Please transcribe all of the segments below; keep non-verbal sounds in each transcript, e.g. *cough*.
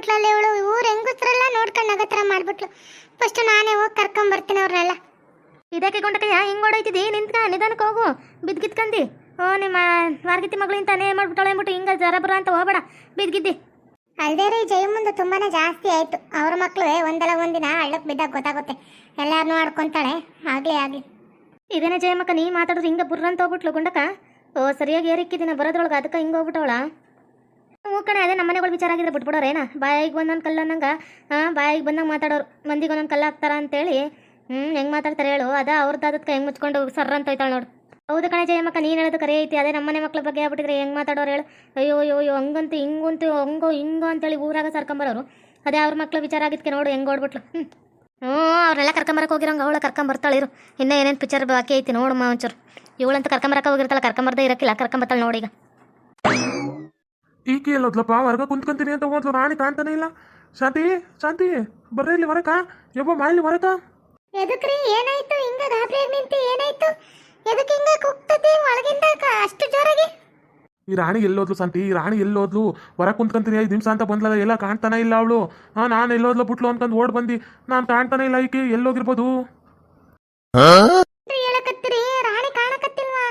ಮಾಡ್ಬಿಟ್ಲಲ್ಲ ಇವಳು? ಹೆಂಗುಸ್ರಲ್ಲ ಹೆಂಗಸ್ರೆಲ್ಲ ನೋಡ್ಕೊಂಡು ನಗತ್ರ ಮಾಡ್ಬಿಟ್ಲು. ಫಸ್ಟ್ ನಾನೇ ಹೋಗಿ ಕರ್ಕೊಂಡ್ ಬರ್ತೀನಿ ಅವ್ರನ್ನೆಲ್ಲ ಇದಕ್ಕೆ ಕೊಂಡಕಯ್ಯ ಹಿಂಗೆ ಓಡೈತಿದಿ ನಿಂತ್ಕ ನಿಧಾನಕ್ಕೆ ಹೋಗು. ಬಿದ್ಗಿತ್ಕಂದಿ ಓ ನಿಮ್ಮ ಮಾರ್ಗಿತಿ ಮಗಳು ಇಂತಾನೆ ಮಾಡ್ಬಿಟ್ಟಳೆ ಅಂದ್ಬಿಟ್ಟು ಹಿಂಗೆ ಜ್ವರ ಬರ ಅಂತ ಹೋಗ್ಬೇಡ. ಬಿದ್ಗಿದ್ದಿ. ಅಲ್ದೇ ರೀ ಜಯಮುಂದು ತುಂಬಾನೇ ಜಾಸ್ತಿ ಆಯಿತು. ಅವ್ರ ಮಕ್ಕಳು ಒಂದಲ್ಲ ಒಂದಿನ ಹಳ್ಳಕ್ಕೆ ಬಿದ್ದಾಗ ಗೊತ್ತಾಗುತ್ತೆ. ಎಲ್ಲಾರನ್ನೂ ಆಡ್ಕೊಂತಾಳೆ. ಆಗಲಿ ಆಗಲಿ. ಇದೇನೇ ಜಯಮ್ಮಕ್ಕ ನೀ ಮಾತಾಡೋದು ಹಿಂಗೆ ಬುರ್ರಂತ ಹೋಗ್ಬಿಟ್ಲು ಗುಂಡಕ ಓ ಸರಿಯಾಗಿ ಏರಿಕ್ಕಿದ್ದೀನ ಬರೋದ್ರೊಳಗೆ ಅದಕ್ಕೆ ಹಿಂಗೆ ಹೋಗ್ಬಿಟ್ಟವಳ? ಕಣೆ ಅದೇ ನಮ್ಮ ಮನೆಗಳು ವಿಚಾರ ಆಗಿದ್ರೆ ಬಿಟ್ಬಿಡೋರೇನ ಬಾಯಿಗೆ ಬಂದೊಂದು ಕಲ್ಲ ಹಾಂ, ಬಾಯಿಗೆ ಬಂದಂಗೆ ಮಾತಾಡೋರು ಮಂದಿಗೆ ಒಂದೊಂದು ಕಲ್ಲ ಹಾಕ್ತಾರ ಅಂತೇಳಿ. ಹ್ಞೂ ಹೆಂಗೆ ಮಾತಾಡ್ತಾರೆ ಹೇಳು. ಅದ ಅವ್ರದ್ದು ಅದಕ್ಕೆ ಹೆಂಗೆ ಮುಚ್ಕೊಂಡು ಸರ್ ಅಂತ ಹೋಯ್ತಾಳೆ ನೋಡು. ಹೌದು ಕಣೆ ಜಯಮ್ಮಕ್ಕ, ನೀನು ಹೇಳೋದು ಕರೆ ಐತಿ. ಅದೇ ನಮ್ಮನೆ ಮಕ್ಳ ಬಗ್ಗೆ ಆಗ್ಬಿಟ್ಟಿದ್ರೆ ಹೆಂಗೆ ಮಾತಾಡೋರು ಹೇಳು. ಅಯ್ಯೋ ಅಯ್ಯೋ ಅಯ್ಯೋ, ಹಂಗಂತೂ, ಹಿಂಗಂತೂ, ಹಂಗೋ, ಹಿಂಗೋ ಅಂತೇಳಿ ಊರಾಗ ಸರ್ಕೊಂಬರೋರು. ಅದೇ ಅವ್ರ ಮಕ್ಳ ವಿಚಾರ ಆಗಿದ್ಕೆ ನೋಡು, ಹೆಂಗೆ ಓಡ್ಬಿಟ್ಲು. ಹ್ಞೂ ಹ್ಞೂ ಅವ್ರನ್ನೆಲ್ಲ ಕರ್ಕೊಂಬರಕ್ಕೆ ಹೋಗಿರೋಂಗೆ ಅವಳು ಕರ್ಕೊಂಬರ್ತಾಳೆ ಇರು. ಇನ್ನೂ ಏನೇನು ಪಿಕ್ಚರ್ ಬಾಕಿ ಐತಿ ನೋಡಮ್ಮ ಒಂಚೂರು. ಇವಳಂತ ಕರ್ಕೊಂಬರಕ್ಕೆ ಹೋಗಿರ್ತಾಳೆ, ಕರ್ಕೊಂಬರ್ದೇ ಇರಕ್ಕಿಲ್ಲ, ಕರ್ಕೊಂಬರ್ತಾಳೆ ನೋಡೀಗ ಈಕೆ ಎಲ್ಲೋದ್ಲಪ್ಪ ಹೊರಗ ಕುಂತ್ಕೊಂತೀನಿ ಅಂತ ಹೋದ್ಲು ರಾಣಿ ಕಾಣ್ತಾನೆ ಇಲ್ಲ. ಶಾಂತಿ ಶಾಂತಿ ಬರ್ರಿ ಇಲ್ಲಿ ಹೊರಕ. ಯಬ್ಬ ಮಾಲಿ ಹೊರಕ. ಎದಕ್ರಿ ಏನಾಯ್ತು? ಹಿಂಗ ಗಾಬರಿಯಾಗಿ ನಿಂತು ಏನಾಯ್ತು? ಎದಕ್ಕೆ ಹಿಂಗ ಕುಗ್ತತಿ ಒಳಗಿಂದ ಕ- ಅಷ್ಟು ಜೋರಾಗಿ? ಈ ರಾಣಿ ಎಲ್ಲೋದ್ಲು ಶಾಂತಿ? ಈ ರಾಣಿ ಎಲ್ಲೋದ್ಲು ಹೊರಗೆ ಕುಂತ್ಕೊಂತೀನಿ ಐದು ನಿಮಿಷ ಅಂತ ಬಂದ್ಲಲ್ಲ ಎಲ್ಲ ಕಾಣ್ತಾನೆ ಇಲ್ಲ ಅವಳು. ಹಾ ನಾನು ಎಲ್ಲೋದ್ಲು ಬಿಟ್ಲು ಅನ್ಕೊಂಡು ಓಡ್ ಬಂದು. ನಾನು ಕಾಣ್ತಾನೆ ಇಲ್ಲ ಈಕೆ ಎಲ್ಲೋಗಿರ್ಬೋದು ಏನ್ರಿ ಹೇಳಕತ್ತೀರಿ ರಾಣಿ ಕಾಣಕತ್ತಿಲ್ವಾ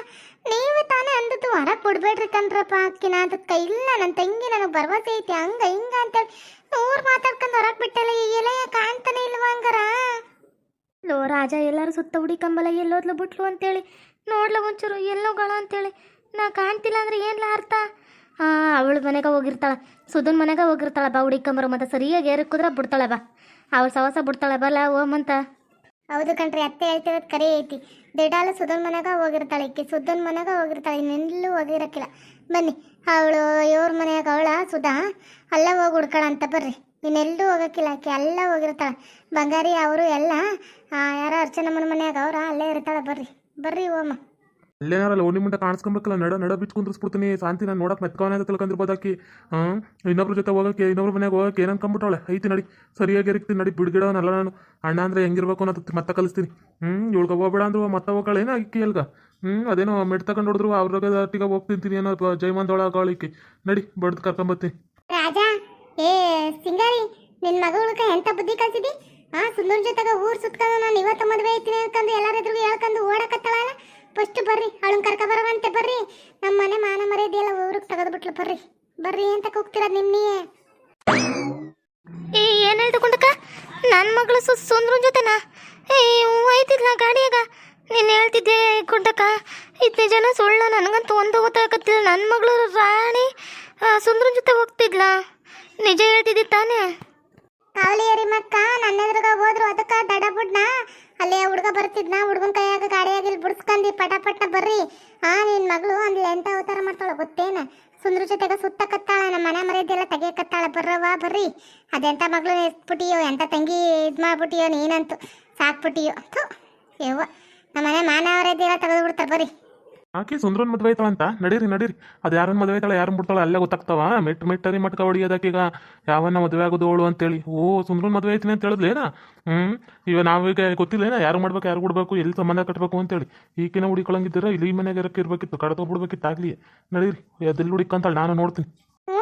ನೀವು ತಾನೇ ಅಂದದ್ದು ಹೊರಗೆ ಕೊಡ್ಬೇಡ್ರಿ ಕಣ್ರಪ್ಪ ಅಕ್ಕಿನ ಅದಕ್ಕೆ ಇಲ್ಲ ನನ್ನ ತಂಗಿ ನನಗೆ ಭರವಸೆ ಐತಿ, ಹಂಗ ಹಿಂಗ ಅಂತೇಳಿ ನೂರು ಮಾತಾಡ್ಕೊಂಡು ಹೊರಗೆ ಬಿಟ್ಟಲ್ಲ ಈಗೆಲ್ಲ ಕಾಣ್ತಾನೆ ಇಲ್ವಾ ಹಂಗಾರ? ಲೋ ರಾಜ, ಎಲ್ಲರೂ ಸುತ್ತ ಹುಡಿಕಂಬಲ ಎಲ್ಲೋದ್ಲು ಬಿಟ್ಲು ಅಂತೇಳಿ. ನೋಡ್ಲ ಒಂಚೂರು ಎಲ್ಲೋಗಳ ಅಂತೇಳಿ. ನಾ ಕಾಣ್ತಿಲ್ಲ ಅಂದ್ರೆ ಏನ್ಲ ಅರ್ಥ? ಆ, ಅವಳ ಮನೆಗೆ ಹೋಗಿರ್ತಾಳ, ಸುಧನ್ ಮನೆಗೆ ಹೋಗಿರ್ತಾಳ ಬಾ ಹುಡಿಕಂಬರು ಮತ್ತೆ ಸರಿಯಾಗಿ ಕುದ್ರೆ ಬಿಡ್ತಾಳೆ ಬಾ. ಅವಳ ಸವಾಸ ಬಿಡ್ತಾಳೆ ಬಲ್ಲ ಓಮಂತ ಹೌದು ಕಣ್ರಿ, ಅತ್ತೆ ಹೇಳ್ತಿರೋದು ಕರೆ ಐತಿ. ದೇಡಾಲ ಸುಧನ್ ಮನೆಗ ಹೋಗಿರ್ತಾಳೆ ಈಕೆ. ಸುಧನ್ ಮನೆಗ ಹೋಗಿರ್ತಾಳೆ, ಇನ್ನೆಲ್ಲೂ ಹೋಗಿರಕ್ಕಿಲ್ಲ. ಬನ್ನಿ, ಅವಳು ಇವ್ರ ಮನೆಯಾಗ ಅವಳ ಸುಧಾ. ಅಲ್ಲ ಹೋಗಿ ಹುಡ್ಕಳ ಅಂತ ಬರ್ರಿ. ಇನ್ನೆಲ್ಲೂ ಹೋಗಕ್ಕಿಲ್ಲ ಆಕೆ ಎಲ್ಲ ಹೋಗಿರ್ತಾಳೆ. ಬಂಗಾರಿ, ಅವರು ಎಲ್ಲ ಯಾರೋ ಅರ್ಚನಮ್ಮನ ಮನೆಯಾಗ ಅವ್ರ ಅಲ್ಲೇ ಇರ್ತಾಳೆ, ಬರ್ರಿ. ಬರ್ರಿ ಓಮ ಅಲ್ಲೇನಾರಲ್ಲ ಓಣಿ ಮುಂದೆ ಕಾಣಿಸ್ಕೊಂಬೇಕಲ್ಲ ನಡ ನಡ ಬಿಚ್ಚು ಕುಂದ್ರಿಸ್ಬಿಡ್ತೀನಿ. ಶಾಂತಿ, ನಾನು ನೋಡಕ್ ಮೆತ್ಕವನ ಅಂತ ತಿಳ್ಕೊಂಡಿರ್ಬೋದು ಆಕಿ. ಹಾಂ ಇನ್ನೊಬ್ರ ಜೊತೆ ಹೋಗಕ್ಕೆ, ಇನ್ನೊಬ್ರ ಮನೆಗೆ ಹೋಗಕ್ಕೆ ಏನು ಅನ್ಕೊಂಬಿಟ್ಟವಳೆ ಐತಿ ನಡಿ, ಸರಿಯಾಗಿ ಇರ್ತೀನಿ ನಡಿ ಬಿಡ್ಗಿಡೋನಲ್ಲ ನಾನು. ಅಣ್ಣ ಅಂದ್ರೆ ಹೆಂಗಿರ್ಬೇಕು ಅನ್ನೋದು ಮತ್ತೆ ಕಲಿಸ್ತೀನಿ. ಹ್ಞೂ ಇವಳ್ಗೆ ಹೋಗ್ಬೇಡ ಅಂದ್ರು, ಮತ್ತೆ ಹೋಗ್ಗಳೇನ ಆಕಿ ಎಲ್ಗ ಹ್ಞೂ ಅದೇನೋ ಮೆಟ್ ತಗೊಂಡು ಹೊಡೆದ್ರು ಅವ್ರಾಗ ಒಟ್ಟಿಗೆ ಹೋಗ್ತಿಂತೀನಿ ಏನೋ ಜೈಮಂದೊಳಗೆ ನಡಿ, ಬಡ್ದು ಕರ್ಕೊಂಬತ್ತೀನಿ ಏ, ಸಿಂಗಾರಿ ಆ, ಸುಂದರ್ ಜೊತೆಗೆ ಊರ್ ಸುತ್ತಕೊಂಡು ನಾನು ಇವತ್ತು ಮದುವೆ ಐತೀನಿ ಅನ್ಕೊಂಡು ಎಲ್ಲರೂ ಎದುರು ಹೇಳ್ಕೊಂಡು ಓಡಕತ್ತಳಲ್ಲ? ಫಸ್ಟ್ ಬರ್ರಿ ಅವಳನ್ ಕರ್ಕ ಬರವಂತೆ ಬರ್ರಿ. ನಮ್ಮ ಮನೆ ಮಾನ ಮರ್ಯಾದೆ ಎಲ್ಲ ಊರಿಗೆ ತೆಗೆದ್ಬಿಟ್ಲು ಬರ್ರಿ. ಬರ್ರಿ ಅಂತ ಕೂಗ್ತಿರೋದು ನಿಮ್ ನೀಯೇ ಏ ಏನು ಹೇಳ್ದು ಕುಂಡಕ ನನ್ನ ಮಗಳು ಸು ಸುಂದ್ರನ್ ಜೊತೆನಾ? ಏ ಹೋಯ್ತಿದ್ಲ ಗಾಡಿಯಾಗ? ನೀನು ಹೇಳ್ತಿದ್ದೆ ಕುಂಡಕ್ಕ ಇದ್ನೇ ಜನ ಸುಳ್ಳ ನನಗಂತೂ ಒಂದು ಗೊತ್ತಾಗತ್ತಿಲ್ಲ. ನನ್ನ ಮಗಳು ರಾಣಿ ಸುಂದ್ರ ಜೊತೆ ಹೋಗ್ತಿದ್ಲ? ನಿಜ ಹೇಳ್ತಿದ್ದಿ ತಾನೇ? ಕಾವಲಿಯರಿ ಮಕ್ಕ ನನ್ನ ಎದುರುಗ ಹೋದ್ರು ಅದಕ್ಕ ದಡ ಬುಡ್ನ ಅಲ್ಲಿ ಹುಡುಗ ಬರ್ತಿದ್ನ ಹುಡುಗನ ಕೈಯಾಗ ಗಾಡಿಯಾಗಿ ಇಲ್ಲಿ ಬಿಡಿಸ್ಕೊಂಡಿ ಪಟ ಪಟ ಬರ್ರಿ. ಆ, ನಿನ್ ಮಗಳು ಅಲ್ಲಿ ಎಂತ ಅವತಾರ ಮಾಡ್ತಾಳ, ಗೊತ್ತೇನ? ಸುಂದ್ರ ಜೊತೆಗ ಸುತ್ತಕತ್ತಾಳ ನಮ್ಮ ಮನೆ ಮರ್ಯಾದೆಲ್ಲ ತೆಗಿಯಕತ್ತಾಳ ಬರ್ರವಾ ಬರ್ರಿ ಅದೆಂತ ಮಗಳು ಎತ್ಬಿಟ್ಟಿಯೋ ಎಂತ ತಂಗಿ ಇದು ಮಾಡ್ಬಿಟ್ಟಿಯೋ ನೀನಂತೂ, ಸಾಕ್ಬಿಟ್ಟಿಯೋ. ಥು, ಯವ್ವ ನಮ್ಮ ಮನೆ ಮಾನ ಮರ್ಯಾದೆ ಎಲ್ಲ ತೆಗೆದು ಬಿಡ್ತಾರ ಬರ್ರಿ. ಆಕಿ ಸುಂದ್ರನ್ ಮದುವೆ ಐತಳಂತ ನಡೀರಿ ನಡೀರಿ. ಅದು ಯಾರನ್ನ ಮದುವೆ ಐತಾಳೆ ಯಾರನ್ನ ಬಿಡ್ತಾಳ, ಅಲ್ಲೇ ಗೊತ್ತಾಗ್ತಾವ? ಮೆಟ್, ಮೆಟ್ಟರಿ ಮಟ್ಕ ಹೊಡಿಯೋದಕ್ಕೀಗ ಯಾವನ್ನ ಮದುವೆ ಆಗೋದು ಅವಳು ಅಂತೇಳಿ. ಓ, ಸುಂದ್ರನ್ ಮದುವೆ ಐತಿನಿ ಅಂತ ಹೇಳಿದ್ಲೇನ? ಹ್ಞೂ ಇವ ನಾವೀಗ ಗೊತ್ತಿಲ್ಲೇನ? ಯಾರು ಮಾಡ್ಬೇಕು, ಯಾರು ಬಿಡ್ಬೇಕು ಎಲ್ಲಿ ಸಂಬಂಧ ಕಟ್ಟಬೇಕು ಅಂತೇಳಿ. ಈಕಿನ ಹುಡಿಕೊಳಂಗಿದ್ದೀರ, ಇಲ್ಲಿ ಮನೆಗೆ ಇರಕ್ಕೆ ಇರ್ಬೇಕಿತ್ತು. ಕಡ್ತೋಗ್ಬಿಡ್ಬೇಕಿತ್ತು ಆಗ್ಲಿ ನಡೀರಿ ಅದೆಲ್ಲಿ ಹುಡಿಕಂತಾಳೆ, ನಾನು ನೋಡ್ತೀನಿ. ಹ್ಞೂ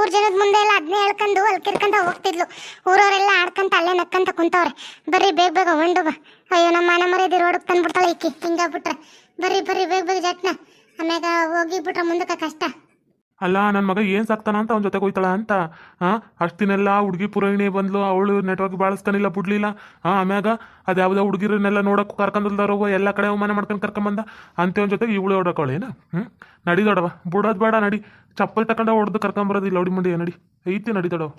ಊರ್ ಜನದ ಮುಂದೆ ಎಲ್ಲ ಅದನ್ನೇ ಹೇಳ್ಕೊಂಡು, ಅಲ್ಲಿ ಕಿರ್ಕಂತ ಹೋಗ್ತಿದ್ಲು. ಊರವರೆಲ್ಲ ಆಡ್ಕಂತ ಅಲ್ಲೇ ನಕ್ಕಂತ ಕುಂತವ್ರೆ. ಬರ್ರಿ, ಬೇಗ ಬೇಗ ಹೊಂಡು ಅಯ್ಯೋ, ನಮ್ಮ ಮನೆ ಮರ್ಯಾದೆ ರೋಡಕ್ಕೆ ತಂದ್ಬಿಡ್ತಾಳೆ ಈಕಿ. ಹಿಂಗಾಗ್ಬಿಟ್ರೆ ಬರ್ರಿ ಬರ್ರಿ ಬೇಗ ಬೇಗ ಜಟ್ನ ಆಮ್ಯಾಗ ಹೋಗಿಬಿಟ್ರೆ ಮುಂದಕ್ಕೆ ಕಷ್ಟ. ಅಲ್ಲ ನನ್ನ ಮಗ ಏನು ಸಾಕ್ತಾನ ಅಂತ ಅವನ ಜೊತೆ ಹೋಯ್ತಾಳ ಅಂತ. ಹಾಂ ಅಷ್ಟಿನೆಲ್ಲ ಹುಡುಗಿ ಪುರಾಣಿ ಬಂದ್ಲು ಅವಳು ನೆಟ್ವರ್ಕ್ ಬಳಸ್ಕೊನಿಲ್ಲ ಬಿಡ್ಲಿಲ್ಲ. ಹಾಂ ಆಮ್ಯಾಗ ಅದು ಯಾವುದೋ ಹುಡುಗಿರನ್ನೆಲ್ಲ ನೋಡಕ್ ಕರ್ಕೊಂಡಲ್ದಾರೋ ಎಲ್ಲ ಕಡೆ ಅವಮಾನ ಮಾಡ್ಕೊಂಡು ಕರ್ಕೊಂಬಂದ ಅಂತೇವನ ಜೊತೆಗೆ ಇವಳು ಹೊಡಕೊಳ್ಳೇನ ಹ್ಞೂ ನಡಿದೊಡವ ಬಿಡೋದು ಬೇಡ ನಡಿ. ಚಪ್ಪಲ್ ಹೊಡ್ದು ಹೊಡೆದು ಕರ್ಕೊಂಬರೋದಿಲ್ಲ ಲೌಡಿ ಮುಂದೆ ನಡಿ. ಐತಿ ನಡಿದೊಡವ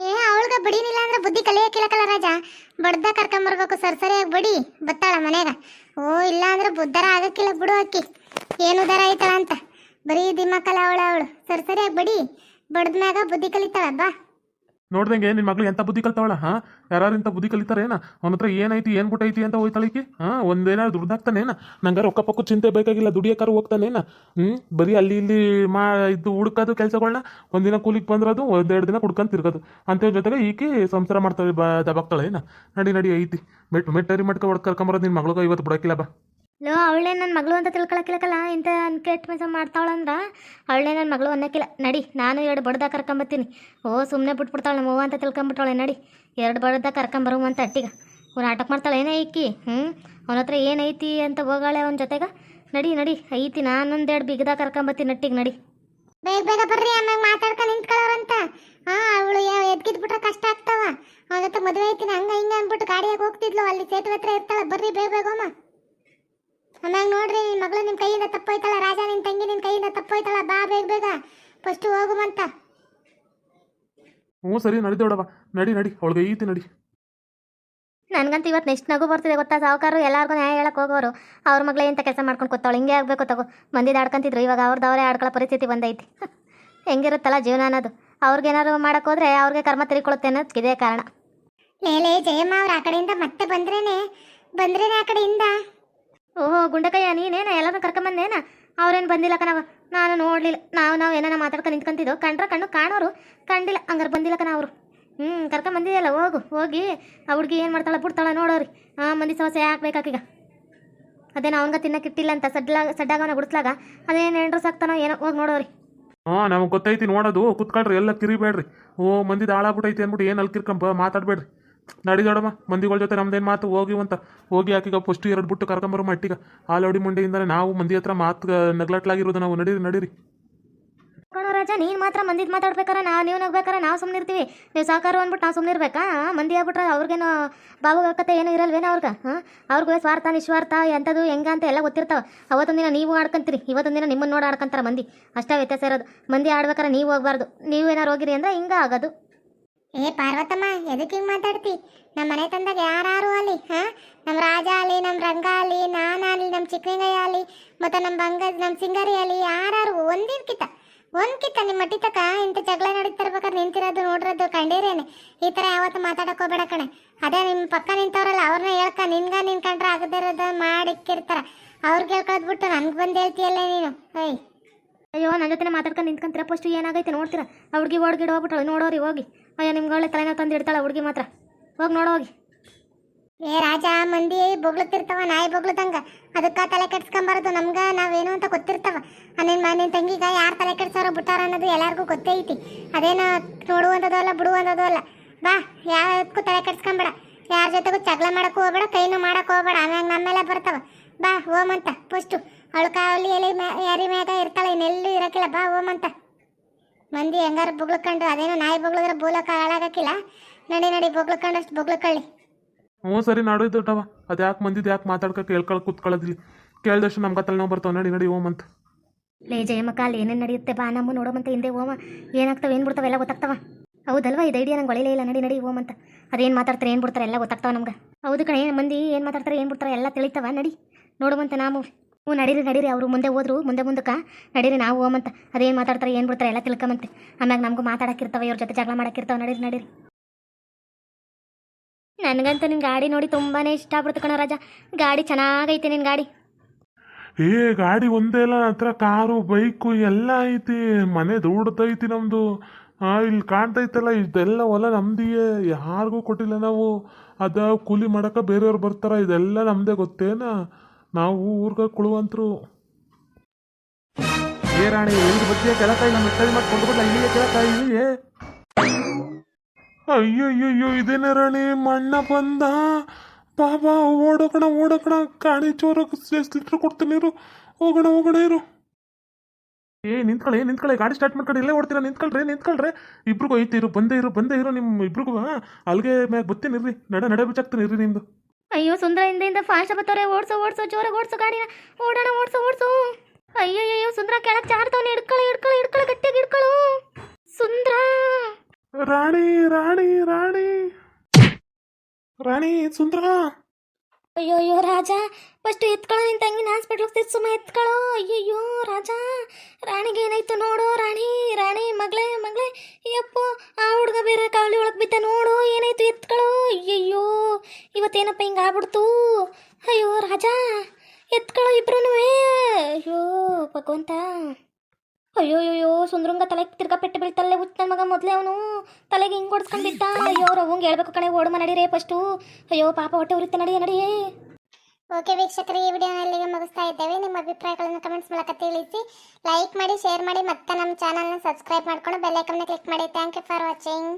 ಏ ಅವಳಿಗೆ ಬಡಿನಿಲ್ಲ ಅಂದ್ರೆ ಬುದ್ಧಿ ಕಲಿಯಕ್ಕಿಲ್ಲಕಲ್ಲ ರಾಜ. ಬಡ್ದ ಕರ್ಕೊಂಬರ್ಬೇಕು, ಸರ್ ಸರಿಯಾಗಿ ಬಡಿ, ಬತ್ತಾಳ ಮನೆಗ. ಓ ಇಲ್ಲ ಅಂದ್ರೆ ಬುದ್ಧರ ಆಗಕ್ಕಿಲ್ಲ ಬಿಡು ಅಕ್ಕಿ. ಏನು ದರ ಐತಳ ಅಂತ. ಬರೀ ದಿಮ್ಮಕ್ಕಲ್ಲ ಅವಳ ಅವಳು. ಸರ್ ಸರಿಯಾಗಿ ಬಡಿ. ಬಡ್ದ್ಮ್ಯಾಗ ಬುದ್ಧಿ ಕಲಿತಾಳ, ಬಾ. ನೋಡ್ದಂಗೆ ನಿನ್ನ ಮಗಳು ಎಂಥ ಬುದ್ಧಿ ಕಲ್ತಾವಳ? ಹಾಂ? ಯಾರು ಇಂಥ ಬುದ್ಧಿ ಕಲಿತಾರೇನ ಅವನ ಹತ್ರ ಏನೈತಿ, ಏನು ಬಿಟ್ಟೈತಿ ಅಂತ ಹೋಯ್ತಾಳಿಕೆ ಹಾಂ? ಒಂದೇನಾದ್ರು ದುಡ್ದಾಗ್ತಾನೇನ ನಂಗೆ ರೊಕ್ಕ ಪಕ್ಕ ಚಿಂತೆ ಬೇಕಾಗಿಲ್ಲ, ದುಡಿಯೋಕಾರ ಹೋಗ್ತಾನೇನ ಹ್ಞೂ ಬರೀ ಅಲ್ಲಿ ಇಲ್ಲಿ ಮಾ, ಇದು ಹುಡ್ಕೋದು ಕೆಲಸಗಳನ್ನ ಒಂದಿನ ಕೂಲಿಗೆ ಬಂದಿರೋದು, ಒಂದೆರಡು ದಿನ ಕುಡ್ಕೊಂಡು ತಿರ್ಗೋದು. ಅಂತ ಜೊತೆಗೆ ಈಕಿ ಸಂಸಾರ ಮಾಡ್ತಾಳೆ, ಬಾ ಏನ? ನಡಿ ನಡಿ, ಐತಿ. ಮೆಟ್, ಮೆಟ್ಟರಿ ಮಟ್ಕ ಹೊಡ್ಕರ್ಕೊಂಬರೋದು ನಿನ್ನ ಮಗಳಿಗೂ ಇವತ್ತು ಬಿಡೋಕಿಲ್ಲ ಬಾ. ಲೋ, ಅವಳೇ ನನ್ನ ಮಗಳು ಅಂತ ತಿಳ್ಕೊಳಕ್ಕಿಲ್ಲಕಲ್ಲ, ಇಂಥ ಕೆಟ್ಟ ಮೆಸ ಮಾಡ್ತಾವಳಂದ್ರ ಅವಳೇ ನನ್ನ ಮಗಳು ಅನ್ನಕ್ಕಿಲ್ಲ. ನಡಿ, ನಾನು ಎರಡು ಬಡ್ದಾಗ ಕರ್ಕೊಂಬತ್ತೀನಿ. ಓ ಸುಮ್ಮನೆ ಬಿಟ್ಬಿಡ್ತಾಳೆ ನಮ್ಮ ಅವ್ವ ಅಂತ ತಿಳ್ಕೊಂಬಿಟ್ಟಾಳೆ ನಡಿ. ಎರಡು ಬಡ್ದಾಗ ಕರ್ಕೊಂಬರು ಅಂತ ಅಟ್ಟಿಗ. ಅವ್ರು ನಾಟಕ ಮಾಡ್ತಾಳೆ, ಏನೇ ಐಕಿ ಹ್ಞೂ ಅವನ ಹತ್ರ ಏನೈತಿ ಅಂತ ಹೋಗಾಳೆ ಅವನ ಜೊತೆಗ? ನಡಿ ನಡಿ, ಐತಿ ನಾನೊಂದೆರಡು ಬಿಗದಾಗ ಕರ್ಕೊಂಬತ್ತೀನಿ ಅಟ್ಟಿಗೆ, ನಡಿ. ಬೇಗ ಬೇಗ ಬರ್ರಿ ಆಮ್ಯಾಗ ಮಾತಾಡ್ಕೊಂಡು ನಿಂತ್ಕೊಳ್ಳೋರಂತ. ಹಾ ಅವಳು ಎದ್ಗಿದ್ ಬಿಟ್ರೆ ಕಷ್ಟ ಆಗ್ತಾವ. ಅವನ ಹತ್ರ ಮದುವೆ ಐತಿ, ಹಂಗ ಹಿಂಗ ಅಂದ್ಬಿಟ್ಟು ಗಾಡಿಯಾಗ ಹೋಗ್ತಿದ್ಲು, ಅಲ್ಲಿ ಸೇತುವೆ ಹತ್ರ ಇರ್ತಾಳ, ಬರ್ರಿ ಬೇಗ ಬೇಗ ಹೋಮ. ಆಮ್ಯಾಗ ನೋಡ್ರಿ ನಿನ್ ಮಗಳು ನಿಮ್ ಕೈಯಿಂದ ತಪ್ಪೋಯ್ತಾಳ ರಾಜ ನಿನ್ನ ತಂಗಿ ನಿನ್ನ ಕೈಯಿಂದ ತಪ್ಪೋಯ್ತಾಳ ಬಾ ಬೇಗ ಬೇಗ ಫಸ್ಟ್ ಹೋಗುವಂತ ಹ್ಞೂ ಸರಿ ನಡಿದೋಡವ ನಡಿ ನಡಿ ಅವಳಿಗೆ ಈತಿ ನಡಿ. ನನಗಂತೂ ಇವತ್ತು ನೆಕ್ಸ್ಟ್ ನಗು ಬರ್ತಿದೆ ಗೊತ್ತಾ? ಸಾವುಕಾರರು ಎಲ್ಲರಿಗೂ ನ್ಯಾಯ ಹೇಳಕ್ಕೆ ಹೋಗೋರು. ಅವ್ರ ಮಗಳೇ ಇಂಥ ಕೆಲಸ ಮಾಡ್ಕೊಂಡು ಕೂತಾವಳು? ಹಿಂಗೆ ಆಗಬೇಕು ತಗೋ. ಮಂದಿದ್ದು ಆಡ್ಕೊಂತಿದ್ರು ಇವಾಗ ಅವ್ರದ್ದು ಅವರೇ ಆಡ್ಕೊಳ್ಳೋ ಪರಿಸ್ಥಿತಿ ಬಂದೈತಿ. *laughs* ಹೆಂಗಿರುತ್ತಲ್ಲ ಜೀವನ ಅನ್ನೋದು. ಅವ್ರಿಗೇನಾದ್ರು ಮಾಡಕ್ಕೆ ಹೋದ್ರೆ ಅವ್ರಿಗೆ ಕರ್ಮ ತಿರ್ಕೊಳ್ಳುತ್ತೆ ಅನ್ನೋದು ಇದೇ ಕಾರಣ. ಲೇಲೆ ಜಯಮ್ಮ ಅವ್ರ ಆ ಕಡೆಯಿಂದ ಮತ್ತೆ ಬಂದ್ರೇನೆ? ಬಂದ್ರೇನೆ ಆ ಕಡೆಯಿಂದ? ಓಹೋ, ಗುಂಡಕಯ್ಯ, ನೀನೇನ? ಎಲ್ಲರೂ ಕರ್ಕೊಂಬಂದೇನ? ಅವ್ರೇನು ಬಂದಿಲ್ಲ ಕಣವ ನಾನು ನೋಡಲಿಲ್ಲ. ನಾವು ನಾವು ಏನಾನ ಮಾತಾಡ್ಕೊಂಡು ನಿಂತ್ಕೊಂತಿದ್ದೋ ಕಂಡ್ರ ಕಣ್ಣು ಕಾಣೋರು. ಕಂಡಿಲ್ಲ. ಹಂಗಾರೆ ಬಂದಿಲ್ಲ ಕಣ ಅವರು ಹ್ಞೂ ಕರ್ಕೊಂಬಂದಿದೆಯಲ್ಲ, ಹೋಗು. ಹೋಗಿ ಆ ಹುಡುಗಿ ಏನು ಮಾಡ್ತಾಳೆ ಬಿಡ್ತಾಳೆ ನೋಡೋರಿ. ಹಾಂ ಮಂದಿ ಸಮಸ್ಯೆ ಹಾಕ್ಬೇಕಾಕೀಗ ಅದೇನೋ ಅವನ್ಗ ತಿನ್ನಕ್ಕೆ ಇಟ್ಟಿಲ್ಲ ಅಂತ ಸಡ್ಲ, ಸಡ್ಡಾಗವನ ಗುಡಿಸ್ಲಾಗ. ಅದೇನು ಎಂಡ್ರು ಸಾಕ್ತಾನೋ ಏನೋ, ಹೋಗಿ ನೋಡೋರಿ. ಹಾಂ, ನಮಗೆ ಗೊತ್ತೈತಿ ನೋಡೋದು. ಕುತ್ಕೊಳ್ರಿ, ಎಲ್ಲ ಕಿರಿಬೇಡ್ರಿ. ಓ ಮಂದಿದ ಹಾಳಾಗ್ಬಿಟ್ಟೈತಿ ಅಂದ್ಬಿಟ್ಟು ಏನು ಅಲ್ಲಿ ಕಿರ್ಕೊಂಬ ಮಾತಾಡಬೇಡ್ರಿ. ನಡಿದೋಡಮ್ಮ ಮಂದಿಗಳ ಜೊತೆ ನಮ್ದೇನು ಮಾತು? ಹೋಗಿ ಅಂತ. ಹೋಗಿ ಆಕಿಗ ಫಸ್ಟ್ ಎರಡು ಬಿಟ್ಟು ಕರ್ಕೊಂಬರೋ ಮಟ್ಟಿಗ ಲೋಡಿ ಮುಂಡೆಯಿಂದಲೇ ನಾವು ಮಂದಿ ಹತ್ರ ಮಾತು ನಗ್ಲಾಟ್ಲಾಗಿರೋದು ನಾವು. ನಡೀರಿ ನಡೀರಿ. ಕಣೋ ರಾಜ, ನೀನು ಮಾತ್ರ ಮಂದಿದ್ ಮಾತಾಡ್ಬೇಕಾರ ನಾ ನೀವು ನಗ್ಬೇಕಾರ ನಾವು ಸುಮ್ಮನೆ ಇರ್ತೀವಿ ನೀವು ಸಾಕಾರ ಅಂದ್ಬಿಟ್ಟು ನಾವು ಸುಮ್ಮನೆ ಇರ್ಬೇಕಾ ಮಂದಿ ಆಗ್ಬಿಟ್ರೆ ಅವ್ರಿಗೇನು ಕತೆ ಏನು ಇರಲ್ವೇನೋ ಅವ್ರಿಗೆ? ಹಾಂ ಅವ್ರಿಗೆ ಸ್ವಾರ್ಥ, ನಿಸ್ವಾರ್ಥ, ಎಂಥದ್ದು, ಹೆಂಗ ಅಂತ ಎಲ್ಲ ಗೊತ್ತಿರ್ತಾವೆ. ಅವತ್ತೊಂದು ದಿನ ನೀವು ಆಡ್ಕೊಂತೀರಿ. ಇವತ್ತೊಂದು ದಿನ ನಿಮ್ಮನ್ನು ನೋಡಿ ಆಡ್ಕೊಂತಾರೆ ಮಂದಿ. ಅಷ್ಟೇ ವ್ಯತ್ಯಾಸ ಇರೋದು. ಮಂದಿ ಆಡ್ಬೇಕಾರೆ ನೀವು ಹೋಗ್ಬಾರ್ದು. ನೀವು ಏನಾರು ಹೋಗಿರಿ ಅಂದರೆ ಹಿಂಗೆ ಆಗೋದು. ಏ, ಪಾರ್ವತಮ್ಮ ಎದಕ್ಕೆ ಹಿಂಗೆ ಮಾತಾಡ್ತಿ? ನಮ್ಮ ಮನೆ ತಂದಾಗ ಯಾರು ಅಲ್ಲಿ, ಹಾ? ನಮ್ಮ ರಾಜ ಅಲ್ಲಿ ನಮ್ಮ ರಂಗ ಅಲ್ಲಿ ನಾನಾಗಲಿ ನಮ್ಮ ಚಿಕ್ಕಲಿಂಗಯ್ಯ ಅಲ್ಲಿ, ಮತ್ತು ನಮ್ಮ ಬಂಗ ನಮ್ಮ ಸಿಂಗಾರಿ ಅಲ್ಲಿ ಯಾರು ಒಂದಿನ್ಕಿತ ಒಂದ್ಕಿತ ನಿಮ್ಮ ಮಟ್ಟಿ ಇಂಥ ಜಗಳ ನಡೀತಿರ್ಬೇಕಾದ್ರೆ ನಿಂತಿರೋದು, ನೋಡಿರೋದು, ಕಂಡಿರೇನೆ. ಈ ಥರ ಯಾವತ್ತು ಮಾತಾಡಕ್ಕೆ ಹೋಗ್ಬೇಡ ಕಣೆ. ಅದೇ ನಿಮ್ಮ ಪಕ್ಕ ನಿಂತವ್ರಲ್ಲ ಅವ್ರನ್ನ ಹೇಳ್ಕ, ನಿನ್ಗ ನಿನ್ಕಂಡ್ರೆ ಆಗದಿರೋದು ಮಾಡಿಕ್ಕಿರ್ತಾರ. ಅವ್ರಿಗೆ ಹೇಳ್ಕೊಳ್ದ್ಬಿಟ್ಟು ನನಗೆ ಬಂದು ಹೇಳ್ತೀಯಲ್ಲ ನೀನು? ಏಯ್. ಅಯ್ಯೋ ನನ್ನ ಜೊತೆ ಮಾತಾಡ್ಕೊಂಡು ನಿಂತ್ಕೊಂತೀರ? ಫಸ್ಟ್ ಏನಾಗೈತೆ ನೋಡ್ತೀರ? ಹುಡುಗಿ ಓಡ್ಗಿಡ್ ನೋಡೋರಿ ಹೋಗಿ. ಅಯ್ಯೋ ಒಳ್ಳೆ ತಲೆನೋವು ತಂದು ಇಡ್ತಾಳೆ ಹುಡುಗಿ ಮಾತ್ರ. ಹೋಗಿ ನೋಡೋ ಹೋಗಿ. ಏ ರಾಜ, ಮಂದಿ ಬೊಗ್ಳುತ್ತಿರ್ತಾವ ನಾಯಿ ಬೊಗ್ಳುದಂಗ ಅದಕ್ಕ ತಲೆ ಕೆಡ್ಸ್ಕೊಂಬಾರದು, ನಮ್ಗ ನಾವೇನು ಅಂತ ಗೊತ್ತಿರ್ತಾವ. ನಿನ್ ನಿನ್ ತಂಗಿಗ ಯಾರು ತಲೆ ಕೆಡ್ಸಾರ ಬಿಟ್ಟಾರ ಅನ್ನೋದು ಎಲ್ಲಾರ್ಗೂ ಗೊತ್ತೇ ಐತಿ. ಅದೇನ ನೋಡುವಂಥದ್ದು ಅಲ್ಲ ಬಿಡುವಂಥದ್ದು ಅಲ್ಲ. ಬಾ ಯಾರಕ್ಕೂ ತಲೆ ಕೆಡ್ಸ್ಕೊಂಬೇಡ. ಯಾರ ಜೊತೆಗೂ ಜಗಳ ಮಾಡಕ್ ಹೋಗ್ಬೇಡ, ಕೈನು ಮಾಡಕ್ ಹೋಗ್ಬೇಡ. ಆಮ್ಯಾಗ ನಮ್ಮೆಲ್ಲ ಬರ್ತಾವ. ಬಾ ಓಮಂತ ಫಸ್ಟು ಅವಳು ಕಾವಲಿ ಎಲೆ ಮ್ಯಾ- ಯಾರಿ ಮ್ಯಾಗ ಇರ್ತಾಳೆ ಇನ್ನೆಲ್ಲೂ ಇರಕ್ಕಿಲ್ಲ. ಬಾ ಓಮಂತ ಮಂದಿ ಹೆಂಗಾರು ಬೊಗ್ಳ್ಕೊಂಡು ಅದೇನೋ ನಾಯಿ ಬೊಗಳಿದ್ರೆ ಬೋಲಕ ಹಾಳಾಗಕ್ಕಿಲ್ಲ ನಡಿ ನಡಿ ಬೊಗ್ಳ್ಕೊಂಡಷ್ಟು ಬೊಗ್ಳಕಳ್ಳಿ ಹ್ಞೂ ಸರಿ ನಡೀದೋಟವ ಅದು ಯಾಕೆ ಮಂದಿದ್ದು ಯಾಕೆ ಮಾತಾಡ್ಕ ಕೇಳ್ಕೊಳ್ ಕೂತ್ಕೊಳ್ಳೋದಿಲ್ಲ. ಕೇಳ್ದಷ್ಟು ನಮ್ಗೆ ತಲೆನೋವು ಬರ್ತಾವೆ. ನಡಿ ನಡಿ ಓಮಂತ ಲೇ ಜಯಮ್ಮ ಅಲ್ಲಿ ಏನೇನು ನಡೆಯುತ್ತೆ ಬಾ ನಮ್ಮ ನೋಡೋಮಂತ ಹಿಂದೆ ಓಮ ಏನಾಗ್ತವೆ ಏನು ಬಿಡ್ತಾವೆ ಎಲ್ಲ ಗೊತ್ತಾಗ್ತವ? ಹೌದಲ್ವಾ ಇದು ಐಡಿಯಾ ನಂಗೆ ಒಳಿಲೇ ಇಲ್ಲ. ನಡಿ ನಡಿ ಓಮಂತ ಅದೇನು ಮಾತಾಡ್ತಾರೆ ಏನು ಬಿಡ್ತಾರೆ ಎಲ್ಲ ಗೊತ್ತಾಗ್ತಾವ ನಮ್ಗೆ. ಹೌದು ಕಣೆ ಮಂದಿ ಏನು ಮಾತಾಡ್ತಾರೆ ಏನು ಬಿಡ್ತಾರೆ ಎಲ್ಲ ತಿಳಿತವ. ನಡಿ ನೋಡುವಂತ ನಾವು ಹ್ಞೂ, ನಡೀರಿ ನಡೀರಿ, ಅವರು ಮುಂದೆ ಹೋದ್ರು, ಮುಂದೆ ಮುಂದಕ್ಕೆ. ನಡೀರಿ, ನಾವು ಹೋಮಂತ ಅದೇನು ಮಾತಾಡ್ತಾರೆ, ಏನು ಬಿಡ್ತಾರೆ, ಎಲ್ಲ ತಿಳ್ಕೊಂಬಂತೆ. ಆಮ್ಯಾಗ ನಮಗೂ ಮಾತಾಡಕ್ಕಿರ್ತಾವೆ, ಇವ್ರ ಜೊತೆ ಜಗಳ ಮಾಡಕ್ಕಿರ್ತಾವೆ, ನಡೀರಿ ನಡೀರಿ. ನನಗಂತೂ ನಿನ್ನ ಗಾಡಿ ನೋಡಿ ತುಂಬಾ ಇಷ್ಟ ಆಗ್ಬಿಡ್ತು ಕಣ ರಾಜ. ಗಾಡಿ ಚೆನ್ನಾಗೈತೆ ನಿನ್ನ ಗಾಡಿ. ಏ, ಗಾಡಿ ಒಂದೇ ನನ್ನ ಹತ್ರ ಕಾರು, ಬೈಕು, ಎಲ್ಲ ಐತಿ. ಮನೆ ದೊಡ್ಡದೈತಿ ನಮ್ಮದು ಹಾಂ ಇಲ್ಲಿ ಕಾಣ್ತೈತಲ್ಲ, ಇದೆಲ್ಲ ಹೊಲ ನಮ್ದಿಯೇ. ಯಾರಿಗೂ ಕೊಟ್ಟಿಲ್ಲ ನಾವು. ಅದ ಕೂಲಿ ಮಾಡೋಕೆ ಬೇರೆಯವ್ರು ಬರ್ತಾರ, ಇದೆಲ್ಲ ನಮ್ದೇ, ಗೊತ್ತೇನ? ನಾವು ಊರ್ಗ ಕುಳುವಂತರು. ಏ ರಾಣಿ ಇವ್ರ ಬಗ್ಗೆ ಕೆಳಕಾಯಿ ನಮ್ಮ ಕೈ ಮಾಡಿ ಕೊಂಡ್ಬಿಡ್ಲ? ಇಲ್ಲಿಗೆ ಕೆಳಕಾಯಿ ಇಲ್ಲಿಗೆ ಅಯ್ಯೋ ಇದೇನೇ ರಾಣಿ, ಮಣ್ಣ ಬಂದ? ಬಾಬಾ ಓಡೋಕಣ ಓಡೋಕಣ ಕಾಣಿ ಚೋರ ಲೀಟ್ರ್ ಕೊಡ್ತೀನಿ ಇರು. ಹೋಗೋಣ ಹೋಗೋಣ ಇರು. ಏ ನಿಂತ್ಕೊಳ್ಳಿ ನಿಂತ್ಕೊಳ್ಳಿ ಗಾಡಿ ಸ್ಟಾರ್ಟ್ ಮಾಡ್ಕೊಂಡು ಇಲ್ಲೇ ಓಡ್ತೀರಾ? ನಿಂತ್ಕೊಳ್ರಿ ನಿಂತ್ಕೊಳ್ರಿ. ಇಬ್ರಿಗೂ ಐತಿ ಇರು, ಬಂದೇ ಇರು ಬಂದೇ ಇರು ನಿಮ್ಮ ಇಬ್ರಿಗೂ ಅಲ್ಲಿಗೆ ಮ್ಯಾಗ ಬತ್ತೀನಿ ಇರ್ರಿ. ನಡ, ನಡೆ ಬಿಚ್ಚಾಕ್ತೀನಿ ಇರ್ರಿ ನಿಮ್ದು. ಅಯ್ಯೋ ಸುಂದರ ಹಿಂದೆಯಿಂದ ಫಾಸ್ಟ್ ಬತ್ತವ್ರೆ ಓಡ್ಸು ಓಡ್ಸು ಜೋರಾಗಿ ಓಡ್ಸು ಗಾಡಿನ. ಓಡೋಣ ಓಡ್ಸು ಓಡ್ಸು. ಅಯ್ಯೋ ಅಯ್ಯೋ ಸುಂದರ ಕೆಳಗೆ ಜಾರ್ತವನೆ ಹಿಡ್ಕೊಳ್ಳಿ ಹಿಡ್ಕೊಳ್ಳಿ ಹಿಡ್ಕೊಳ್ಳಿ ಗಟ್ಟಿಯಾಗಿ ಹಿಡ್ಕೊಳ್ಳು ಸುಂದರ. ರಾಣಿ ರಾಣಿ ರಾಣಿ. ರಾಣಿ ಸುಂದರ. ಅಯ್ಯೋ ಅಯ್ಯೋ ರಾಜ. ಫಸ್ಟ್ ಎತ್ಕೊಳ್ಳೋ ನಿನ್ ತಂಗಿನ ಹಾಸ್ಪಿಟ್ಲಿಗೆ ಸುಮ್ಮ ಎತ್ಕೊಳ್ಳೋ ಅಯ್ಯಯ್ಯೋ ರಾಜ. ರಾಣಿಗೆ ಏನಾಯ್ತು ನೋಡು. ಇವತ್ತೇನಪ್ಪ ಹಿಂಗೆ ಆಗ್ಬಿಡ್ತು? ಅಯ್ಯೋ, ರಾಜಾ ಎತ್ಕೊಳ್ಳೋ ಇಬ್ರು ಅಯ್ಯೋ, ಭಗವಂತ. ಅಯ್ಯೋ ಅಯ್ಯೋ ಸುಂದ್ರಂಗ ತಲೆಗೆ ತಿರ್ಗಾ ಪೆಟ್ಟು ಬೀಳ್ತಲ್ಲೇ ಹುಚ್ಚ ನನ್ನ ಮಗ ಮೊದಲೇ ಅವನು. ತಲೆಗೆ ಹಿಂಗೆ ಹೊಡ್ಸ್ಕೊಂಡಿದ್ದ ಅಯ್ಯೋ ರವಂಗೆ ಹೇಳ್ಬೇಕು ಕಣೆ ಓಡಮ ನಡೀರೇ ಫಸ್ಟು ಅಯ್ಯೋ, ಪಾಪ ಹೊಟ್ಟೆ ಉರಿತ ನಡಿ ನಡಿ ಓಕೆ ವೀಕ್ಷಕರು, ಈ ವಿಡಿಯೋನ ಇಲ್ಲಿಗೆ ಮುಗಿಸ್ತಾ ಇದ್ದೇವೆ. ನಿಮ್ಮ ಅಭಿಪ್ರಾಯಗಳನ್ನು ಕಮೆಂಟ್ಸ್ ಮೂಲಕ ತಿಳಿಸಿ. ಲೈಕ್ ಮಾಡಿ ಶೇರ್ ಮಾಡಿ, ಮತ್ತೆ ನಮ್ಮ ಚಾನಲ್ನ ಸಬ್ಸ್ಕ್ರೈಬ್ ಮಾಡ್ಕೊಂಡು ಬೆಲ್ ಐಕನ್ನ ಕ್ಲಿಕ್ ಮಾಡಿ. Thank you for watching